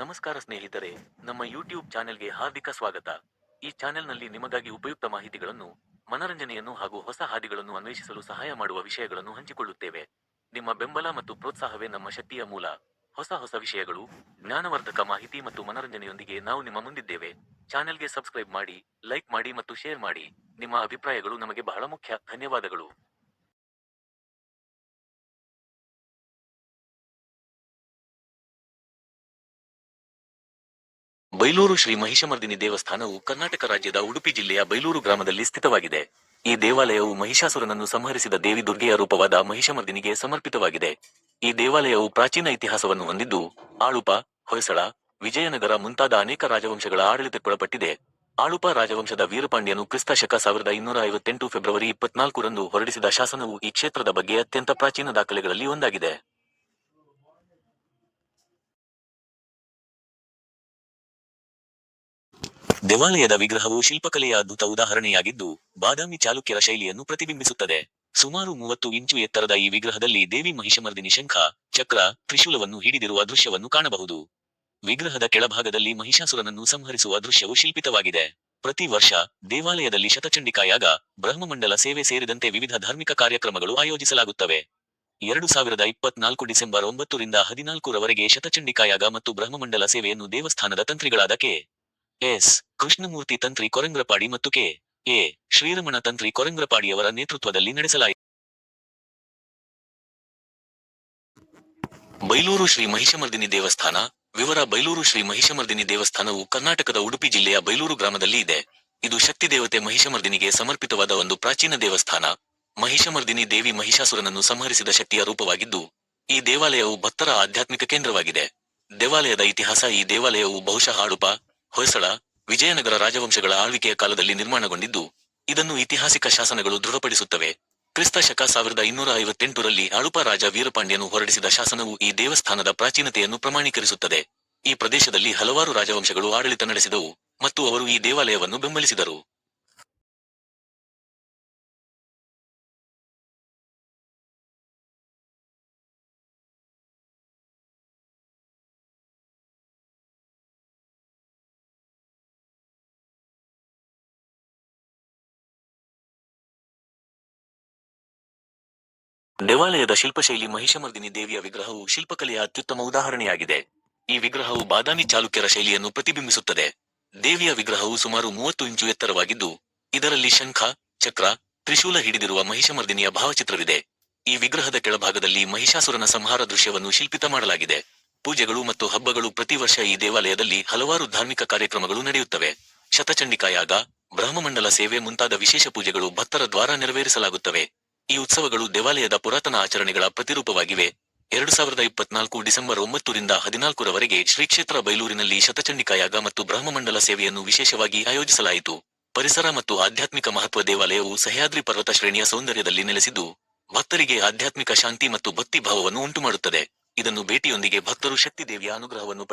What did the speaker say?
ನಮಸ್ಕಾರ ಸ್ನೇಹಿತರೆ, ನಮ್ಮ ಯೂಟ್ಯೂಬ್ ಚಾನೆಲ್ಗೆ ಹಾರ್ದಿಕ ಸ್ವಾಗತ. ಈ ಚಾನೆಲ್ನಲ್ಲಿ ನಿಮಗಾಗಿ ಉಪಯುಕ್ತ ಮಾಹಿತಿಗಳನ್ನು, ಮನರಂಜನೆಯನ್ನು ಹಾಗೂ ಹೊಸ ಹಾದಿಗಳನ್ನು ಅನ್ವೇಷಿಸಲು ಸಹಾಯ ಮಾಡುವ ವಿಷಯಗಳನ್ನು ಹಂಚಿಕೊಳ್ಳುತ್ತೇವೆ. ನಿಮ್ಮ ಬೆಂಬಲ ಮತ್ತು ಪ್ರೋತ್ಸಾಹವೇ ನಮ್ಮ ಶಕ್ತಿಯ ಮೂಲ. ಹೊಸ ಹೊಸ ವಿಷಯಗಳು, ಜ್ಞಾನವರ್ಧಕ ಮಾಹಿತಿ ಮತ್ತು ಮನರಂಜನೆಯೊಂದಿಗೆ ನಾವು ನಿಮ್ಮ ಮುಂದಿದ್ದೇವೆ. ಚಾನೆಲ್ಗೆ ಸಬ್ಸ್ಕ್ರೈಬ್ ಮಾಡಿ, ಲೈಕ್ ಮಾಡಿ ಮತ್ತು ಶೇರ್ ಮಾಡಿ. ನಿಮ್ಮ ಅಭಿಪ್ರಾಯಗಳು ನಮಗೆ ಬಹಳ ಮುಖ್ಯ. ಧನ್ಯವಾದಗಳು. ಬೈಲೂರು ಶ್ರೀ ಮಹಿಷಮರ್ದಿನಿ ದೇವಸ್ಥಾನವು ಕರ್ನಾಟಕ ರಾಜ್ಯದ ಉಡುಪಿ ಜಿಲ್ಲೆಯ ಬೈಲೂರು ಗ್ರಾಮದಲ್ಲಿ ಸ್ಥಿತವಾಗಿದೆ. ಈ ದೇವಾಲಯವು ಮಹಿಷಾಸುರನನ್ನು ಸಂಹರಿಸಿದ ದೇವಿ ದುರ್ಗೆಯ ರೂಪವಾದ ಮಹಿಷಮರ್ದಿನಿಗೆ ಸಮರ್ಪಿತವಾಗಿದೆ. ಈ ದೇವಾಲಯವು ಪ್ರಾಚೀನ ಇತಿಹಾಸವನ್ನು ಹೊಂದಿದ್ದು, ಆಳುಪ, ಹೊಯ್ಸಳ, ವಿಜಯನಗರ ಮುಂತಾದ ಅನೇಕ ರಾಜವಂಶಗಳ ಆಡಳಿತಕ್ಕೊಳಪಟ್ಟಿದೆ. ಆಳುಪ ರಾಜವಂಶದ ವೀರಪಾಂಡ್ಯನು ಕ್ರಿಸ್ತ ಶಕ ಸಾವಿರದ ಇನ್ನೂರ ಐವತ್ತೆಂಟು ಫೆಬ್ರವರಿ ಇಪ್ಪತ್ನಾಲ್ಕರಂದು ಹೊರಡಿಸಿದ ಶಾಸನವು ಈ ಕ್ಷೇತ್ರದ ಬಗ್ಗೆ ಅತ್ಯಂತ ಪ್ರಾಚೀನ ದಾಖಲೆಗಳಲ್ಲಿ ಒಂದಾಗಿದೆ. ದೇವಾಲಯದ ವಿಗ್ರಹವು ಶಿಲ್ಪಕಲೆಯ ಅದ್ಭುತ ಉದಾಹರಣೆಯಾಗಿದ್ದು, ಬಾದಾಮಿ ಚಾಲುಕ್ಯರ ಶೈಲಿಯನ್ನು ಪ್ರತಿಬಿಂಬಿಸುತ್ತದೆ. ಸುಮಾರು ಮೂವತ್ತು ಇಂಚು ಎತ್ತರದ ಈ ವಿಗ್ರಹದಲ್ಲಿ ದೇವಿ ಮಹಿಷಮರ್ದಿನಿ ಶಂಖ, ಚಕ್ರ, ತ್ರಿಶೂಲವನ್ನು ಹಿಡಿದಿರುವ ದೃಶ್ಯವನ್ನು ಕಾಣಬಹುದು. ವಿಗ್ರಹದ ಕೆಳಭಾಗದಲ್ಲಿ ಮಹಿಷಾಸುರನನ್ನು ಸಂಹರಿಸುವ ದೃಶ್ಯವು ಶಿಲ್ಪಿತವಾಗಿದೆ. ಪ್ರತಿ ವರ್ಷ ದೇವಾಲಯದಲ್ಲಿ ಶತಚಂಡಿಕಾಯಾಗ ಬ್ರಹ್ಮಮಂಡಲ ಸೇವೆ ಸೇರಿದಂತೆ ವಿವಿಧ ಧಾರ್ಮಿಕ ಕಾರ್ಯಕ್ರಮಗಳು ಆಯೋಜಿಸಲಾಗುತ್ತವೆ. ಎರಡು ಸಾವಿರದ ಇಪ್ಪತ್ನಾಲ್ಕು ಡಿಸೆಂಬರ್ ಒಂಬತ್ತರಿಂದ ಹದಿನಾಲ್ಕರವರೆಗೆ ಶತಚಂಡಿಕಾಯಾಗ ಮತ್ತು ಬ್ರಹ್ಮಮಂಡಲ ಸೇವೆಯನ್ನು ದೇವಸ್ಥಾನದ ತಂತ್ರಿಗಳಾದ ಕೆ. ಎಸ್. ಕೃಷ್ಣಮೂರ್ತಿ ತಂತ್ರಿ ಕೊರಂಗ್ರಪಾಡಿ ಮತ್ತು ಕೆ. ಎ. ಶ್ರೀರಮಣ ತಂತ್ರಿ ಕೊರಂಗ್ರಪಾಡಿಯವರ ನೇತೃತ್ವದಲ್ಲಿ ನಡೆಸಲಾಯಿತು. ಬೈಲೂರು ಶ್ರೀ ಮಹಿಷಮರ್ದಿನಿ ದೇವಸ್ಥಾನ. ವಿವರ ಬೈಲೂರು ಶ್ರೀ ಮಹಿಷಮರ್ದಿನಿ ದೇವಸ್ಥಾನವು ಕರ್ನಾಟಕದ ಉಡುಪಿ ಜಿಲ್ಲೆಯ ಬೈಲೂರು ಗ್ರಾಮದಲ್ಲಿ ಇದೆ. ಇದು ಶಕ್ತಿ ದೇವತೆ ಮಹಿಷಮರ್ದಿನಿಗೆ ಸಮರ್ಪಿತವಾದ ಒಂದು ಪ್ರಾಚೀನ ದೇವಸ್ಥಾನ. ಮಹಿಷಮರ್ದಿನಿ ದೇವಿ ಮಹಿಷಾಸುರನನ್ನು ಸಂಹರಿಸಿದ ಶಕ್ತಿಯ ರೂಪವಾಗಿದ್ದು, ಈ ದೇವಾಲಯವು ಭಕ್ತರ ಆಧ್ಯಾತ್ಮಿಕ ಕೇಂದ್ರವಾಗಿದೆ. ದೇವಾಲಯದ ಇತಿಹಾಸ ಈ ದೇವಾಲಯವು ಬಹುಶಃ ಆಡುಪ ಹೊಯ್ಸಳ ವಿಜಯನಗರ ರಾಜವಂಶಗಳ ಆಳ್ವಿಕೆಯ ಕಾಲದಲ್ಲಿ ನಿರ್ಮಾಣಗೊಂಡಿದ್ದು, ಇದನ್ನು ಐತಿಹಾಸಿಕ ಶಾಸನಗಳು ದೃಢಪಡಿಸುತ್ತವೆ. ಕ್ರಿಸ್ತ ಶಕ ಸಾವಿರದ ಇನ್ನೂರ ಐವತ್ತೆಂಟರಲ್ಲಿ ಅಳುಪ ರಾಜ ವೀರಪಾಂಡ್ಯನು ಹೊರಡಿಸಿದ ಶಾಸನವು ಈ ದೇವಸ್ಥಾನದ ಪ್ರಾಚೀನತೆಯನ್ನು ಪ್ರಮಾಣೀಕರಿಸುತ್ತದೆ. ಈ ಪ್ರದೇಶದಲ್ಲಿ ಹಲವಾರು ರಾಜವಂಶಗಳು ಆಡಳಿತ ನಡೆಸಿದವು ಮತ್ತು ಅವರು ಈ ದೇವಾಲಯವನ್ನು ಬೆಂಬಲಿಸಿದರು. ದೇವಾಲಯದ ಶಿಲ್ಪಶೈಲಿ ಮಹಿಷಮರ್ದಿನಿ ದೇವಿಯ ವಿಗ್ರಹವು ಶಿಲ್ಪಕಲೆಯ ಅತ್ಯುತ್ತಮ ಉದಾಹರಣೆಯಾಗಿದೆ. ಈ ವಿಗ್ರಹವು ಬಾದಾಮಿ ಚಾಲುಕ್ಯರ ಶೈಲಿಯನ್ನು ಪ್ರತಿಬಿಂಬಿಸುತ್ತದೆ. ದೇವಿಯ ವಿಗ್ರಹವು ಸುಮಾರು ಮೂವತ್ತು ಇಂಚು ಎತ್ತರವಾಗಿದ್ದು, ಇದರಲ್ಲಿ ಶಂಖ, ಚಕ್ರ, ತ್ರಿಶೂಲ ಹಿಡಿದಿರುವ ಮಹಿಷಮರ್ದಿನಿಯ ಭಾವಚಿತ್ರವಿದೆ. ಈ ವಿಗ್ರಹದ ಕೆಳಭಾಗದಲ್ಲಿ ಮಹಿಷಾಸುರನ ಸಂಹಾರ ದೃಶ್ಯವನ್ನು ಶಿಲ್ಪಿತ ಮಾಡಲಾಗಿದೆ. ಪೂಜೆಗಳು ಮತ್ತು ಹಬ್ಬಗಳು ಪ್ರತಿ ವರ್ಷ ಈ ದೇವಾಲಯದಲ್ಲಿ ಹಲವಾರು ಧಾರ್ಮಿಕ ಕಾರ್ಯಕ್ರಮಗಳು ನಡೆಯುತ್ತವೆ. ಶತಚಂಡಿಕಾಯಾಗ, ಬ್ರಹ್ಮಮಂಡಲ ಸೇವೆ ಮುಂತಾದ ವಿಶೇಷ ಪೂಜೆಗಳು ಭಕ್ತರ ದ್ವಾರ ನೆರವೇರಿಸಲಾಗುತ್ತವೆ. ಈ ಉತ್ಸವಗಳು ದೇವಾಲಯದ ಪುರಾತನ ಆಚರಣೆಗಳ ಪ್ರತಿರೂಪವಾಗಿವೆ. ಎರಡು ಸಾವಿರದ ಇಪ್ಪತ್ನಾಲ್ಕು ಡಿಸೆಂಬರ್ ಒಂಬತ್ತರಿಂದ ಹದಿನಾಲ್ಕರವರೆಗೆ ಶ್ರೀ ಕ್ಷೇತ್ರ ಬೈಲೂರಿನಲ್ಲಿ ಶತಚಂಡಿಕಾಯಾಗ ಮತ್ತು ಬ್ರಹ್ಮಮಂಡಲ ಸೇವೆಯನ್ನು ವಿಶೇಷವಾಗಿ ಆಯೋಜಿಸಲಾಯಿತು. ಪರಿಸರ ಮತ್ತು ಆಧ್ಯಾತ್ಮಿಕ ಮಹತ್ವ ದೇವಾಲಯವು ಸಹ್ಯಾದ್ರಿ ಪರ್ವತ ಶ್ರೇಣಿಯ ಸೌಂದರ್ಯದಲ್ಲಿ ನೆಲೆಸಿದ್ದು, ಭಕ್ತರಿಗೆ ಆಧ್ಯಾತ್ಮಿಕ ಶಾಂತಿ ಮತ್ತು ಭಕ್ತಿ ಭಾವವನ್ನು ಉಂಟುಮಾಡುತ್ತದೆ. ಇದನ್ನು ಭೇಟಿಯೊಂದಿಗೆ ಭಕ್ತರು ಶಕ್ತಿ ದೇವಿಯ ಅನುಗ್ರಹವನ್ನು